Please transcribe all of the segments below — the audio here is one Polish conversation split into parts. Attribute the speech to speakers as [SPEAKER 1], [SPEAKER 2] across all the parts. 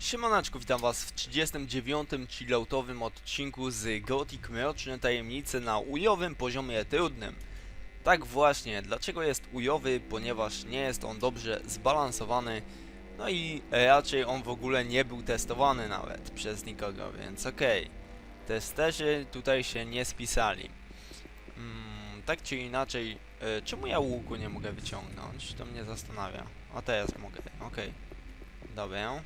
[SPEAKER 1] Siemaneczku, witam was w 39. chilloutowym odcinku z Gothic Mroczne Tajemnice na ujowym poziomie trudnym. Tak właśnie, dlaczego jest ujowy? Ponieważ nie jest on dobrze zbalansowany, no i raczej on w ogóle nie był testowany nawet przez nikogo, więc okej. Testerzy tutaj się nie spisali. Mm, tak czy inaczej, e, czemu ja łuku nie mogę wyciągnąć? To mnie zastanawia. A teraz mogę, okej. Dobra.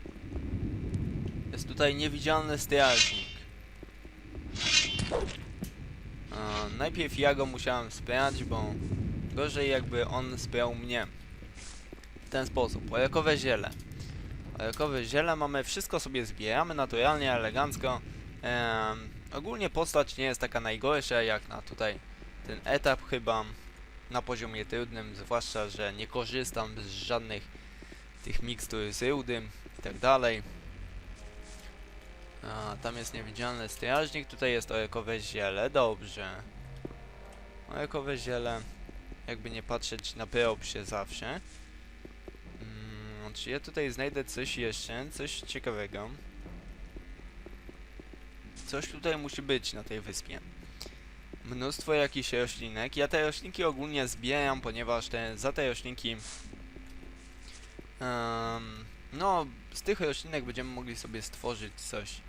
[SPEAKER 1] Jest tutaj niewidzialny strażnik. Najpierw ja go musiałem sprać, bo gorzej jakby on sprał mnie. W ten sposób. Ojakowe ziele. Ojakowe ziele mamy, wszystko sobie zbieramy naturalnie, elegancko. Ogólnie postać nie jest taka najgorsza jak na tutaj ten etap chyba na poziomie trudnym, zwłaszcza, że nie korzystam z żadnych tych mikstur z rudy i tak dalej. A, tam jest niewidzialny strażnik, tutaj jest orekowe ziele, dobrze. Orekowe ziele, jakby nie patrzeć, na się zawsze. Mm, czy ja tutaj znajdę coś jeszcze, coś ciekawego? Coś tutaj musi być na tej wyspie. Mnóstwo jakichś roślinek. Ja te roślinki ogólnie zbieram, ponieważ te, za te roślinki em, no, z tych roślinek będziemy mogli sobie stworzyć coś.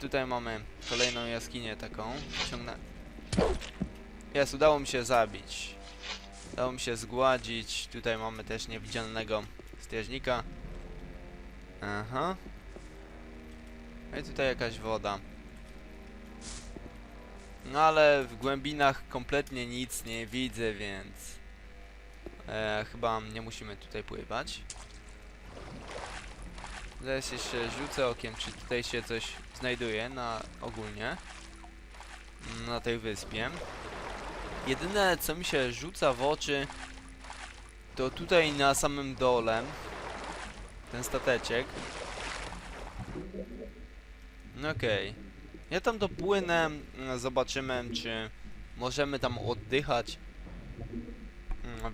[SPEAKER 1] Tutaj mamy kolejną jaskinię taką. Ciągnę. Jest, udało mi się zabić. Udało mi się zgładzić. Tutaj mamy też niewidzialnego strażnika. Aha. No i tutaj jakaś woda. No ale w głębinach kompletnie nic nie widzę, więc... E, chyba nie musimy tutaj pływać. Zaraz jeszcze rzucę okiem, czy tutaj się coś znajduje na ogólnie na tej wyspie. Jedyne co mi się rzuca w oczy to tutaj na samym dole ten stateczek. No Okej. Ja tam dopłynę, zobaczymy czy możemy tam oddychać.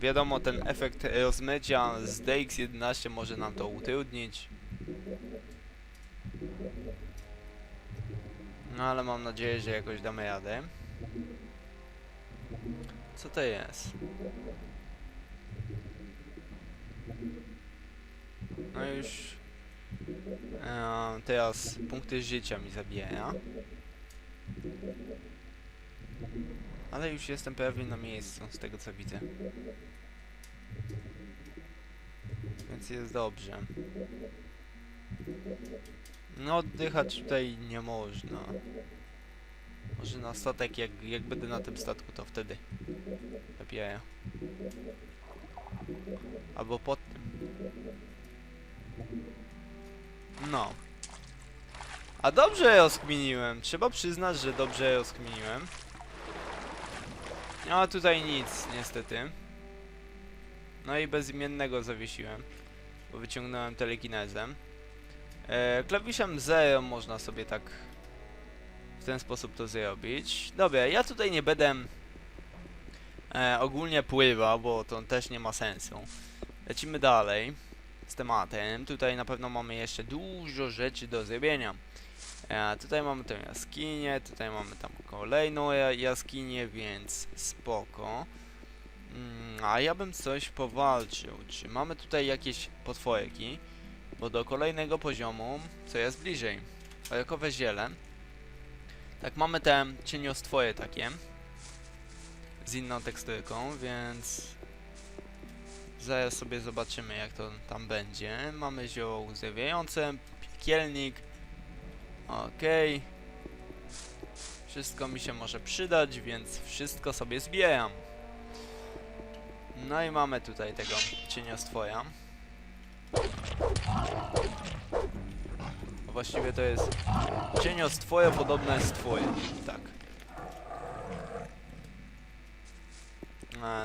[SPEAKER 1] Wiadomo, ten efekt rozmycia z DX11 może nam to utrudnić. No ale mam nadzieję, że jakoś damy radę. Co to jest? No już... E, teraz punkty życia mi zabiera. Ale już jestem prawie na miejscu, z tego co widzę. Więc jest dobrze. No oddychać tutaj nie można. Może na statek, jak, jak będę na tym statku, to wtedy lepiej. Albo pod tym. No. A dobrze rozkminiłem. Trzeba przyznać, że dobrze rozkminiłem. No a tutaj nic, niestety. No i bezimiennego zawiesiłem. Bo wyciągnąłem telekinezem. E, klawiszem 0 można sobie tak w ten sposób to zrobić. Dobra, ja tutaj nie będę e, ogólnie pływał, bo to też nie ma sensu. Lecimy dalej z tematem. Tutaj na pewno mamy jeszcze dużo rzeczy do zrobienia. E, tutaj mamy tę jaskinię, tutaj mamy tam kolejną ja- jaskinię, więc spoko. Mm, a ja bym coś powalczył. Czy mamy tutaj jakieś potworki? Bo do kolejnego poziomu, co jest bliżej. Ojakowe ziele. Tak, mamy te cieniostwoje takie. Z inną teksturką, więc... Zaraz sobie zobaczymy jak to tam będzie. Mamy zioło uzdrawiające, piekielnik. Okej. Wszystko mi się może przydać, więc wszystko sobie zbieram. No i mamy tutaj tego cieniostwoja. Właściwie to jest cieniostwoje podobne jest twoje. Tak.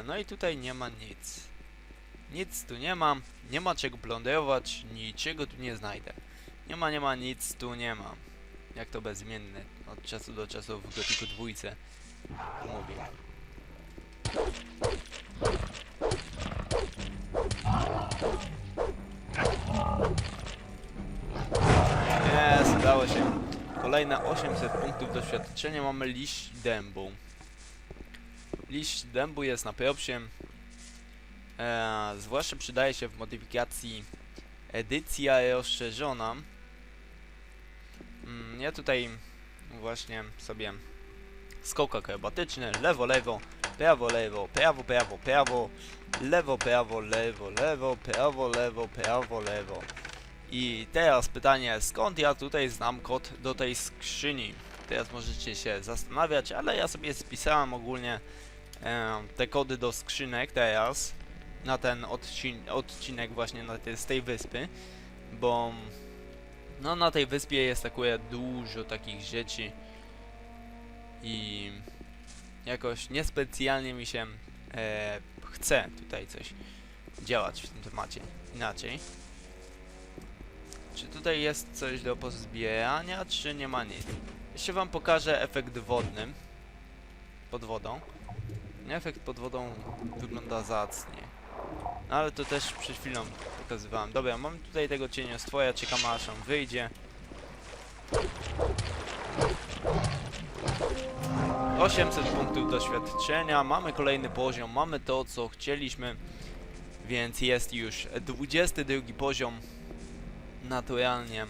[SPEAKER 1] No i tutaj nie ma nic. Nic tu nie ma. Nie ma czego plądrować. Niczego tu nie znajdę. Nie ma, nie ma, nic tu nie ma. Jak to bezimienny. Od czasu do czasu w gotiku dwójce mówi. Udało się. Kolejne 800 punktów doświadczenia. Mamy liść dębu. Liść dębu jest na propsie. E, zwłaszcza przydaje się w modyfikacji edycja rozszerzona. Mm, ja tutaj właśnie sobie skok akrobatyczny, lewo, lewo, prawo, lewo, prawo, prawo, prawo, lewo, prawo, lewo, lewo, prawo, lewo, prawo, lewo. I teraz pytanie, skąd ja tutaj znam kod do tej skrzyni? Teraz możecie się zastanawiać, ale ja sobie spisałem ogólnie e, te kody do skrzynek teraz na ten odcin odcinek właśnie na te, z tej wyspy, bo no na tej wyspie jest akurat dużo takich rzeczy i jakoś niespecjalnie mi się e, chce tutaj coś działać w tym temacie inaczej. Czy tutaj jest coś do pozbierania, czy nie ma nic? Jeszcze wam pokażę efekt wodny pod wodą. Efekt pod wodą wygląda zacnie. No ale to też przed chwilą pokazywałem. Dobra, mam tutaj tego cieniostwoja, czekam aż on wyjdzie. 800 punktów doświadczenia, mamy kolejny poziom, mamy to co chcieliśmy, więc jest już 22 poziom naturalnie.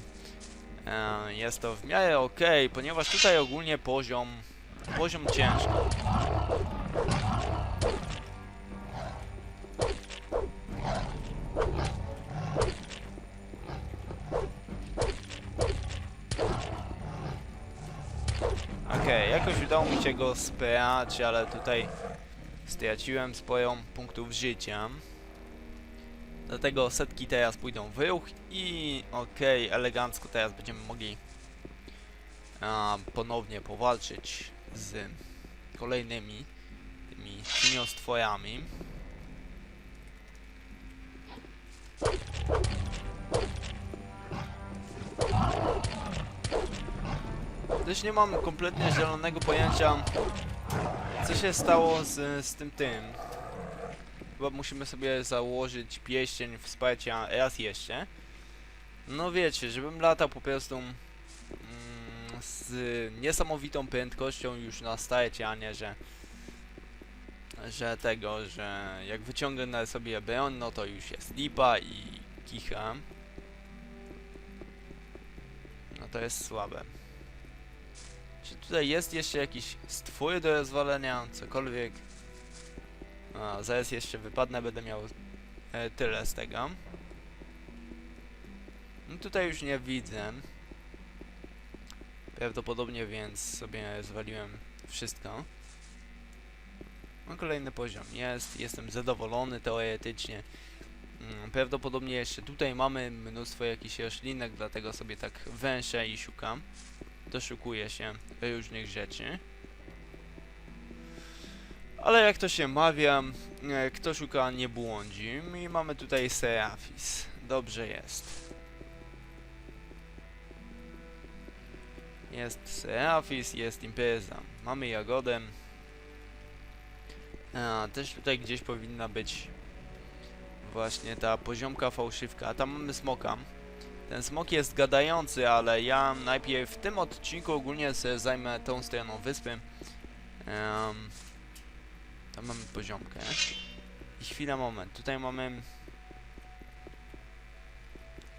[SPEAKER 1] E, jest to w miarę ok, ponieważ tutaj ogólnie poziom, poziom ciężki. Jakoś udało mi się go sprać, ale tutaj straciłem sporo punktów życia. Dlatego setki teraz pójdą w ruch i okej, elegancko teraz będziemy mogli a, ponownie powalczyć z kolejnymi tymi cieniostworami. Też nie mam kompletnie zielonego pojęcia, co się stało z, z tym tym. Chyba musimy sobie założyć pieścień wsparcia raz jeszcze. No wiecie, żebym latał po prostu mm, z niesamowitą prędkością już na starcie, a nie, że że tego, że jak wyciągnę sobie broń, no to już jest lipa i kicha. No to jest słabe. Czy tutaj jest jeszcze jakiś stwór do rozwalenia, cokolwiek? A, zaraz jeszcze wypadnę, będę miał e, tyle z tego. No tutaj już nie widzę. Prawdopodobnie więc sobie zwaliłem wszystko. No kolejny poziom jest, jestem zadowolony teoretycznie. Mm, Prawdopodobnie jeszcze tutaj mamy mnóstwo jakichś roślinek, dlatego sobie tak węszę i szukam. Doszukuję się różnych rzeczy. Ale jak to się mawia, e, kto szuka nie błądzi. I mamy tutaj Serafis. Dobrze jest. Jest Serafis, jest Impreza. Mamy Jagodę. A, też tutaj gdzieś powinna być właśnie ta poziomka fałszywka. A tam mamy smoka. Ten smok jest gadający, ale ja najpierw w tym odcinku ogólnie sobie zajmę tą stroną wyspy. Um, tam mamy poziomkę. I chwila, moment. Tutaj mamy...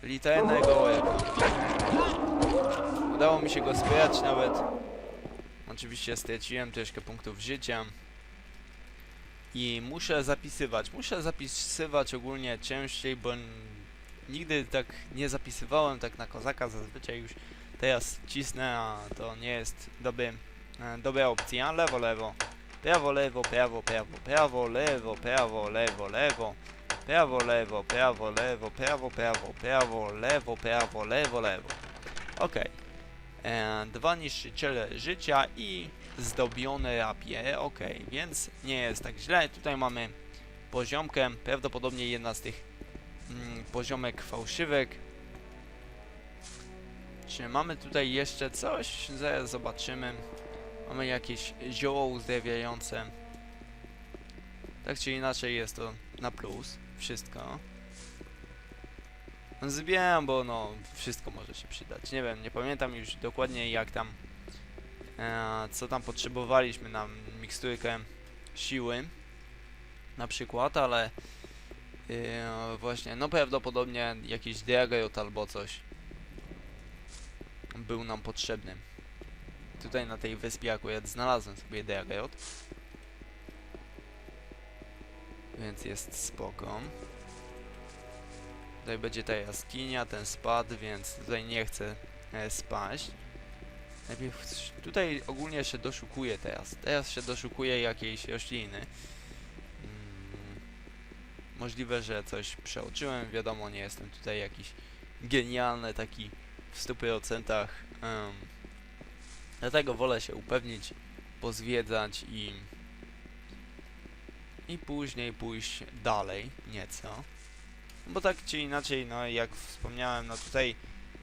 [SPEAKER 1] Liternego łeba. Udało mi się go spierać nawet. Oczywiście straciłem troszkę punktów życia. I muszę zapisywać. Muszę zapisywać ogólnie częściej, bo nigdy tak nie zapisywałem tak na kozaka. Zazwyczaj już teraz cisnę, a to nie jest dobry, e, dobra opcja. Lewo, lewo. Prawo, lewo, prawo, prawo, prawo, lewo, prawo, lewo, lewo. Prawo, lewo, prawo, lewo, prawo, prawo, prawo, lewo, prawo, lewo, lewo. Okej. E, Dwa niszczyciele życia i zdobione rapie. Okej, więc nie jest tak źle. Tutaj mamy poziomkę, prawdopodobnie jedna z tych mm, poziomek fałszywek. Czy mamy tutaj jeszcze coś? Zaraz zobaczymy. Mamy jakieś zioło uzdrawiające. Tak czy inaczej jest to na plus. Wszystko. Zbieram, bo no, wszystko może się przydać. Nie wiem, nie pamiętam już dokładnie jak tam, e, co tam potrzebowaliśmy na miksturkę siły, na przykład, ale e, właśnie, no prawdopodobnie jakiś diagrat albo coś był nam potrzebny. Tutaj na tej wyspie akurat znalazłem sobie diagrat. Więc jest spoko. Tutaj będzie ta jaskinia, ten spad, więc tutaj nie chcę e, spaść. Najpierw tutaj ogólnie się doszukuję teraz. Teraz się doszukuję jakiejś rośliny. Mm, możliwe, że coś przeoczyłem. Wiadomo, nie jestem tutaj jakiś genialny, taki w 100%. Um, dlatego wolę się upewnić, pozwiedzać i i później pójść dalej nieco. Bo tak czy inaczej, no jak wspomniałem, no tutaj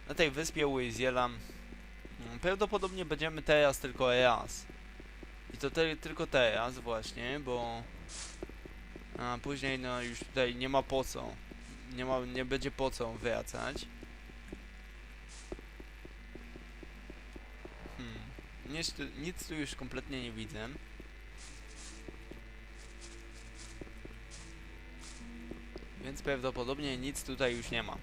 [SPEAKER 1] na tej wyspie Łyziela mm, prawdopodobnie będziemy teraz tylko raz. I to te, tylko teraz właśnie, bo a później no już tutaj nie ma po co. Nie ma, nie będzie po co wracać. Hmm. Nic, tu- nic tu już kompletnie nie widzę. Więc prawdopodobnie nic tutaj już nie ma.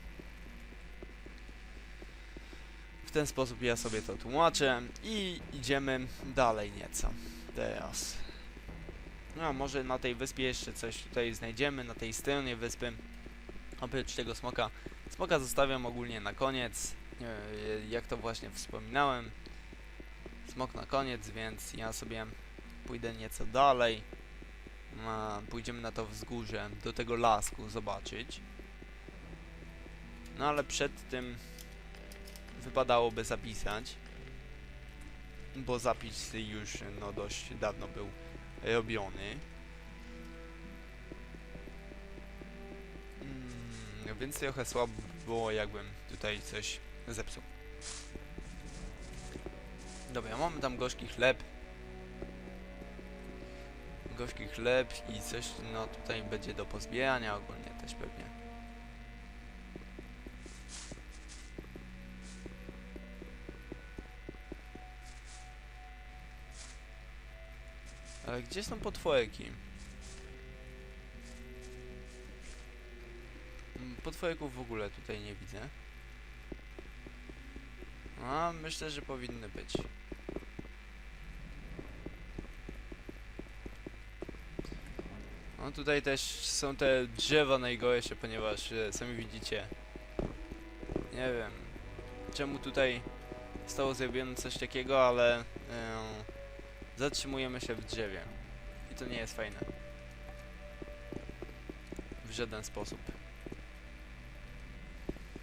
[SPEAKER 1] W ten sposób ja sobie to tłumaczę i idziemy dalej nieco. Teraz. No, może na tej wyspie jeszcze coś tutaj znajdziemy, na tej stronie wyspy. Oprócz tego smoka. Smoka zostawiam ogólnie na koniec. Jak to właśnie wspominałem. Smok na koniec, więc ja sobie pójdę nieco dalej. Pójdziemy na to wzgórze, do tego lasku zobaczyć. No ale przed tym wypadałoby zapisać, bo zapis już no dość dawno był robiony. Mm, więc trochę słabo było jakbym tutaj coś zepsuł. Dobra, mamy tam gorzki chleb, gorzki chleb i coś, no tutaj będzie do pozbierania ogólnie też pewnie. Ale gdzie są potworki? Potworków w ogóle tutaj nie widzę. A, myślę, że powinny być. No tutaj też są te drzewa najgorsze, ponieważ e, sami widzicie. Nie wiem czemu tutaj zostało zrobione coś takiego, ale zatrzymujemy się w drzewie. I to nie jest fajne. W żaden sposób.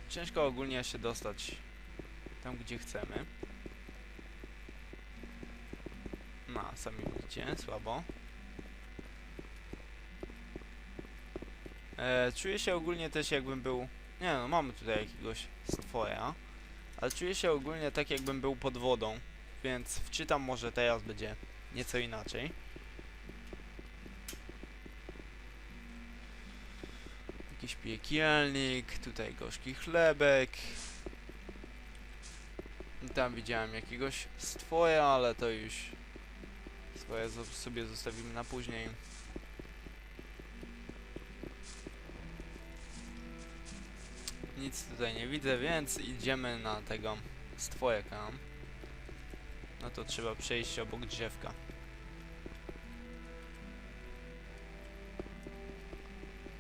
[SPEAKER 1] Ciężko ogólnie się dostać tam, gdzie chcemy. No, sami widzicie, słabo. E, czuję się ogólnie też jakbym był... Nie no, mamy tutaj jakiegoś stwora. Ale czuję się ogólnie tak jakbym był pod wodą. Więc wczytam może teraz będzie nieco inaczej. Jakiś piekielnik, tutaj gorzki chlebek. Tam widziałem jakiegoś stwora, ale to już swoje sobie zostawimy na później. Nic tutaj nie widzę, więc idziemy na tego stworka. No to trzeba przejść obok drzewka.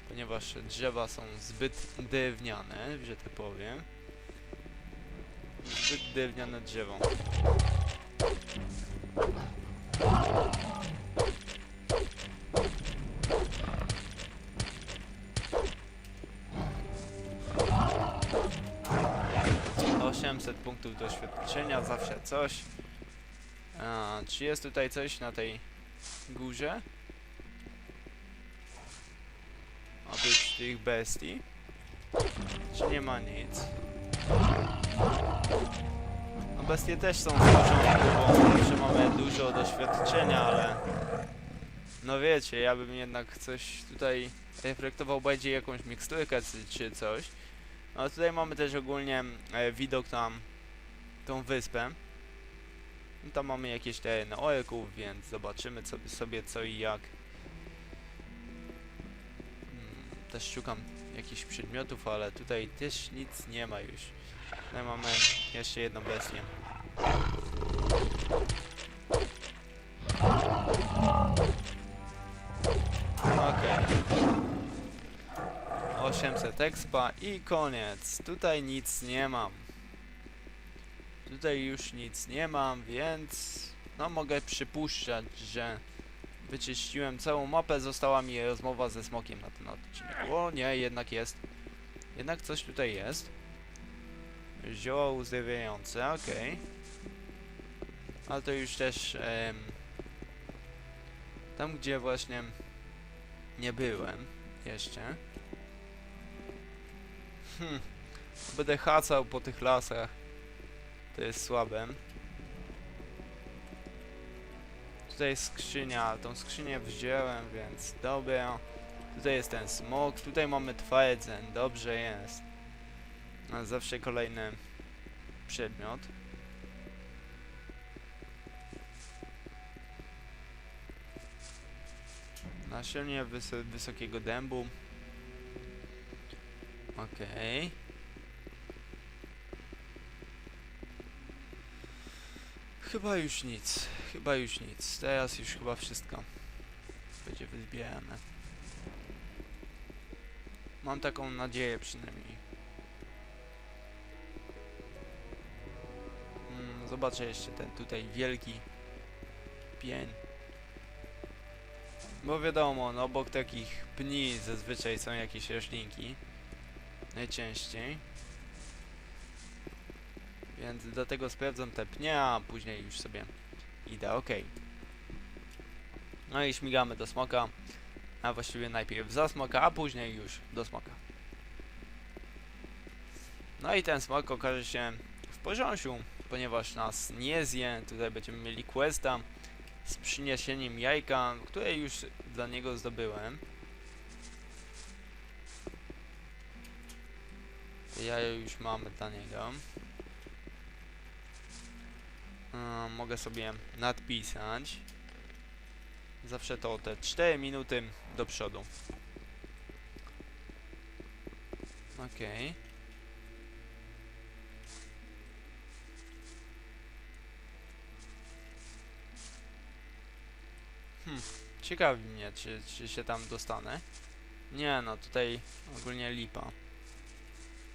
[SPEAKER 1] Ponieważ drzewa są zbyt drewniane, że tak powiem. Zbyt drewniane drzewo. Punktów doświadczenia, zawsze coś. A, czy jest tutaj coś na tej górze? Oprócz tych bestii? Czy nie ma nic? No bestie też są w porządku, bo zawsze mamy dużo doświadczenia, ale... No wiecie, ja bym jednak coś tutaj reflektował bardziej jakąś miksturkę czy, coś. No tutaj mamy też ogólnie e, widok na tą wyspę. I tam mamy jakieś te orków, więc zobaczymy co, sobie co i jak. Też szukam jakichś przedmiotów, ale tutaj też nic nie ma już. Tutaj mamy jeszcze jedną bestię. Okej. 800 expa i koniec. Tutaj nic nie mam. Tutaj już nic nie mam, więc no mogę przypuszczać, że wyczyściłem całą mapę, została mi rozmowa ze smokiem na ten odcinek. O nie, jednak jest. Jednak coś tutaj jest. Zioła uzdrawiające, okej. Ale to już też em, tam gdzie właśnie nie byłem jeszcze. Hmm. Będę hacał po tych lasach. To jest słabe. Tutaj jest skrzynia, tą skrzynię wziąłem, więc dobra. Tutaj jest ten smok, tutaj mamy twardzen, dobrze jest. A zawsze kolejny przedmiot. Nasienie wys wysokiego dębu. Okej. Chyba już nic. Chyba już nic. Teraz już chyba wszystko będzie wyzbierane. Mam taką nadzieję przynajmniej. Mm, zobaczę jeszcze ten tutaj wielki pień. Bo wiadomo, no obok takich pni zazwyczaj są jakieś roślinki. Najczęściej. Więc dlatego sprawdzam te pnie, a później już sobie idę, ok. No i śmigamy do smoka. A właściwie najpierw za smoka, a później już do smoka. No i ten smok okaże się w porządku, ponieważ nas nie zje. Tutaj będziemy mieli questa z przyniesieniem jajka, które już dla niego zdobyłem. To jajo już mamy dla niego. Yy, mogę sobie nadpisać. Zawsze to te 4 minuty do przodu. Okej. Hmm, ciekawi mnie, czy, czy się tam dostanę. Nie no, tutaj ogólnie lipa.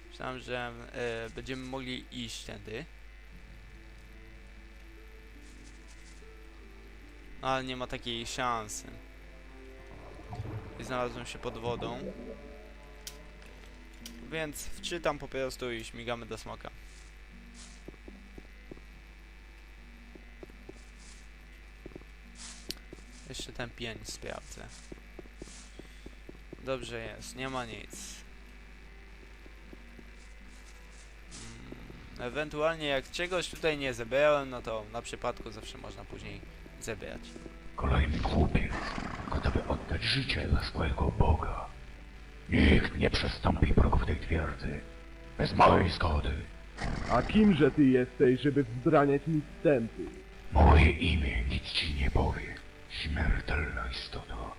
[SPEAKER 1] Myślałem, że e, będziemy mogli iść tędy. Ale nie ma takiej szansy. I znalazłem się pod wodą. Więc wczytam po prostu i śmigamy do smoka. Jeszcze ten pień sprawdzę. Dobrze jest, nie ma nic. Mm, Ewentualnie jak czegoś tutaj nie zebrałem, no to na przypadku zawsze można później zebrać.
[SPEAKER 2] Kolejny głupiec, gotowy oddać życie dla swojego Boga. Nikt nie przestąpi progów tej twierdzy. Bez mojej zgody.
[SPEAKER 3] A kimże ty jesteś, żeby wzbraniać mi wstępy?
[SPEAKER 2] Moje imię nic ci nie powie. Śmiertelna istoto.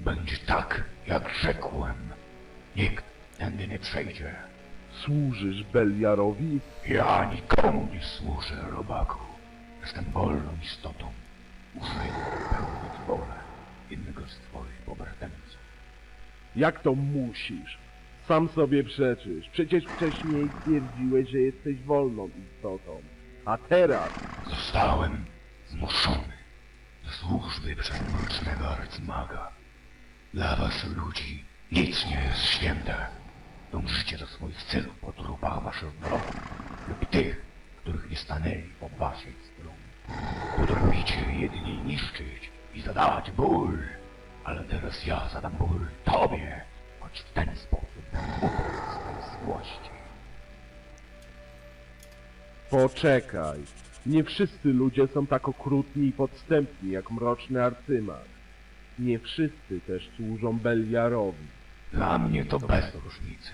[SPEAKER 2] Będzie tak, jak rzekłem. Nikt tędy nie przejdzie.
[SPEAKER 3] Służysz Beliarowi?
[SPEAKER 2] Ja nikomu nie służę, robaku. Jestem wolną istotą. Muszę pełnić wolę jednego z twoich pobratymców.
[SPEAKER 3] Jak to musisz? Sam sobie przeczysz. Przecież wcześniej twierdziłeś, że jesteś wolną istotą. A teraz
[SPEAKER 2] Zostałem zmuszony do służby przez mrocznego arcymaga. Dla was, ludzi, nic nie jest święte. Dążycie do swoich celów po trupach waszych wrogów lub tych, których nie stanęli po waszej stronie. Potraficie jedynie niszczyć i zadawać ból, ale teraz ja zadam ból tobie, choć w ten sposób swej złości.
[SPEAKER 3] poczekaj. Nie wszyscy ludzie są tak okrutni i podstępni jak mroczny arcymag. Nie wszyscy też służą Beliarowi.
[SPEAKER 2] Dla mnie to bez różnicy.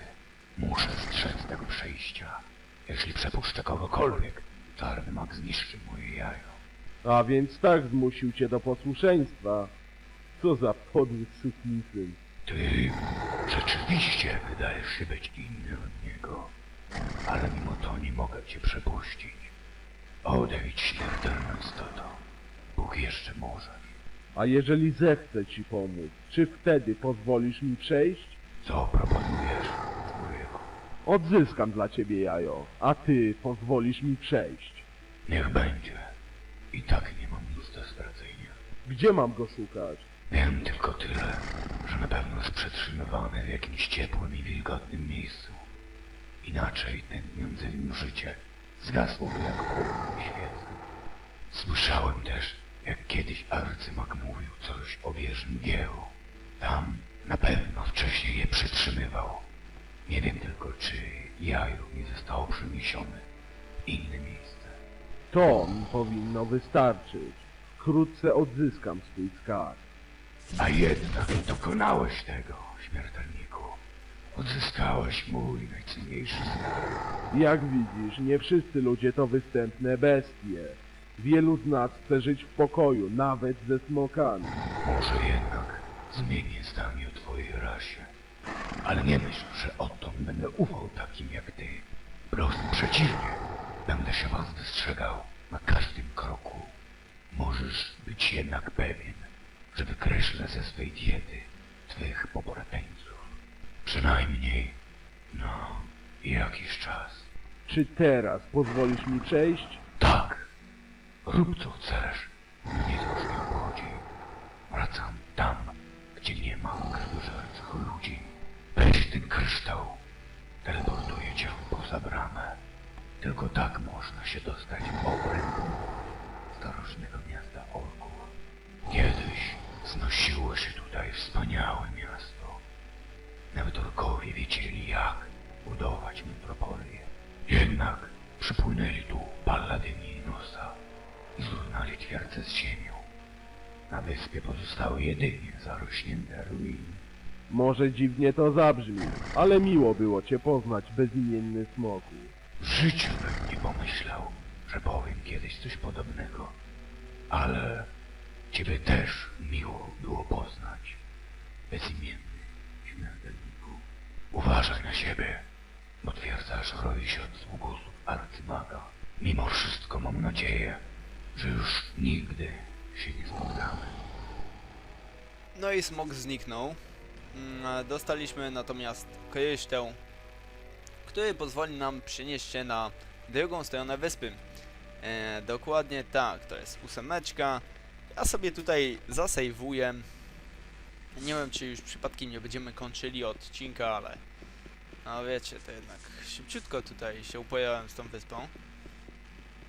[SPEAKER 2] Muszę strzec tego przejścia. Jeśli przepuszczę kogokolwiek, czarny mak zniszczy moje jajo.
[SPEAKER 3] A więc tak zmusił cię do posłuszeństwa. Co za podły sukinsyn.
[SPEAKER 2] Ty rzeczywiście wydajesz się być inny od niego, ale mimo to nie mogę cię przepuścić. Odejdź, śmiertelna istoto. Bóg jeszcze może.
[SPEAKER 3] A jeżeli zechcę ci pomóc, czy wtedy pozwolisz mi przejść?
[SPEAKER 2] Co proponujesz?
[SPEAKER 3] Odzyskam dla ciebie jajo, a ty pozwolisz mi przejść.
[SPEAKER 2] Niech będzie. I tak nie mam nic do stracenia.
[SPEAKER 3] Gdzie mam go szukać?
[SPEAKER 2] Wiem tylko tyle, że na pewno jest przetrzymywany w jakimś ciepłym i wilgotnym miejscu. Inaczej tętniące w nim życie zgasłoby jak świecy. Słyszałem też, jak kiedyś arcymag mówił coś o wieży mgiełu. Tam na pewno wcześniej je przetrzymywał. Nie wiem tylko, czy jajo nie zostało przeniesione w inne miejsce.
[SPEAKER 3] To mi powinno wystarczyć. Wkrótce odzyskam swój skarb.
[SPEAKER 2] A jednak dokonałeś tego, śmiertelniku. Odzyskałeś mój najcenniejszy skarb.
[SPEAKER 3] Jak widzisz, nie wszyscy ludzie to występne bestie. Wielu z nas chce żyć w pokoju, nawet ze smokami.
[SPEAKER 2] Może jednak zmienię zdanie o twojej rasie. Ale nie myśl, że odtąd będę ufał takim jak ty. Wprost przeciwnie. Będę się was wystrzegał na każdym kroku. Możesz być jednak pewien, że wykreślę ze swej diety twych pobrateńców. Przynajmniej, no, jakiś czas.
[SPEAKER 3] Czy teraz pozwolisz mi przejść?
[SPEAKER 2] Tak. Rób co chcesz. Mnie to już nie obchodzi. Wracam tam, gdzie nie ma ludzi. Weź ten kryształ. Teleportuję cię poza bramę. Tylko tak można się dostać w obręb starożytnego miasta orków. Kiedyś znosiło się tutaj wspaniałe miasto. Nawet orkowie wiedzieli jak budować metropolię. Jednak przypłynęli tu palladyni Nosa i zrównali twierdzę z ziemią. Na wyspie pozostały jedynie zarośnięte ruiny.
[SPEAKER 3] Może dziwnie to zabrzmi, ale miło było cię poznać, bezimienny smoku.
[SPEAKER 2] W życiu bym nie pomyślał, że powiem kiedyś coś podobnego. Ale ciebie też miło było poznać. Bezimienny śmiertelniku. Uważaj na siebie, bo twierdzasz roi się od sługusów arcymaga. Mimo wszystko mam nadzieję, że już nigdy się nie spotkamy.
[SPEAKER 1] No i smok zniknął. Mm, Dostaliśmy natomiast kryształ, który pozwoli nam przenieść się na drugą stronę wyspy. E, dokładnie tak, to jest ósemeczka. Ja sobie tutaj zasejwuję. Nie wiem, czy już przypadkiem nie będziemy kończyli odcinka, ale... No wiecie, to jednak szybciutko tutaj się upojałem z tą wyspą.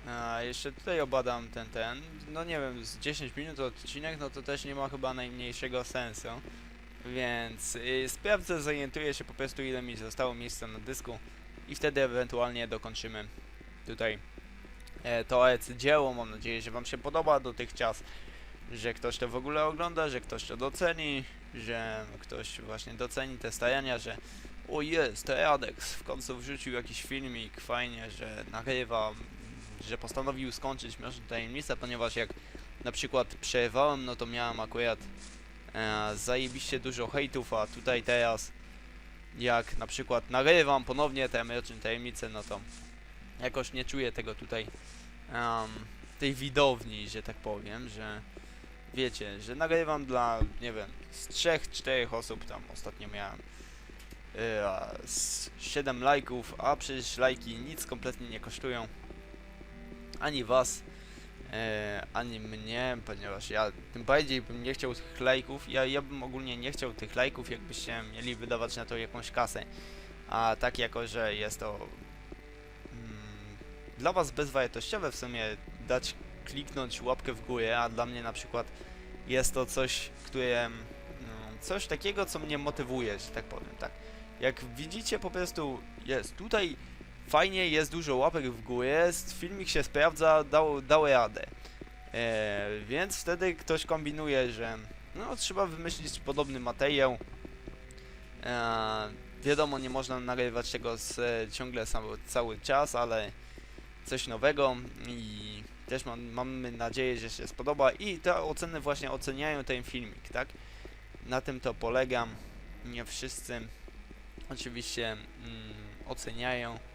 [SPEAKER 1] A jeszcze tutaj obadam ten, ten. No nie wiem, z 10 minut odcinek, no to też nie ma chyba najmniejszego sensu. Więc y, sprawdzę, zorientuję się po prostu ile mi zostało miejsca na dysku i wtedy ewentualnie dokończymy tutaj e, to dzieło. Mam nadzieję, że wam się podoba dotychczas, że ktoś to w ogóle ogląda, że ktoś to doceni, że ktoś właśnie doceni te starania, że o jest, Radex w końcu wrzucił jakiś filmik, fajnie, że nagrywa, że postanowił skończyć Mroczną Tajemnicę, ponieważ jak na przykład przerwałem, no to miałem akurat e, zajebiście dużo hejtów, a tutaj teraz jak na przykład nagrywam ponownie tę Mroczną Tajemnicę, no to jakoś nie czuję tego tutaj em, tej widowni, że tak powiem, że wiecie, że nagrywam dla, nie wiem, z trzech, czterech osób tam ostatnio miałem e, z 7 lajków, a przecież lajki nic kompletnie nie kosztują ani was, e, ani mnie, ponieważ ja tym bardziej bym nie chciał tych lajków, ja, ja bym ogólnie nie chciał tych lajków, jakbyście mieli wydawać na to jakąś kasę, a tak jako, że jest to mm, dla was bezwartościowe w sumie dać kliknąć łapkę w górę, a dla mnie na przykład jest to coś, które no, coś takiego, co mnie motywuje, że tak powiem, tak. Jak widzicie po prostu jest tutaj fajnie, jest dużo łapek w górę, filmik się sprawdza, dał, dał radę. E, więc wtedy ktoś kombinuje, że no trzeba wymyślić podobny materiał. E, Wiadomo, nie można nagrywać tego z, e, ciągle sam, cały czas, ale coś nowego i też mam, mamy nadzieję, że się spodoba i te oceny właśnie oceniają ten filmik, tak? Na tym to polegam. Nie wszyscy oczywiście mm, oceniają.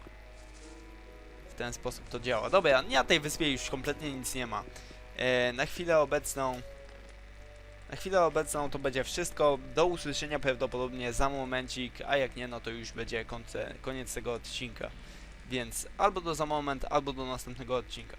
[SPEAKER 1] Ten sposób to działa. Dobra, na tej wyspie już kompletnie nic nie ma. E, na chwilę obecną na chwilę obecną to będzie wszystko. Do usłyszenia prawdopodobnie za momencik, a jak nie, no to już będzie konce, koniec tego odcinka. Więc albo do za moment, albo do następnego odcinka.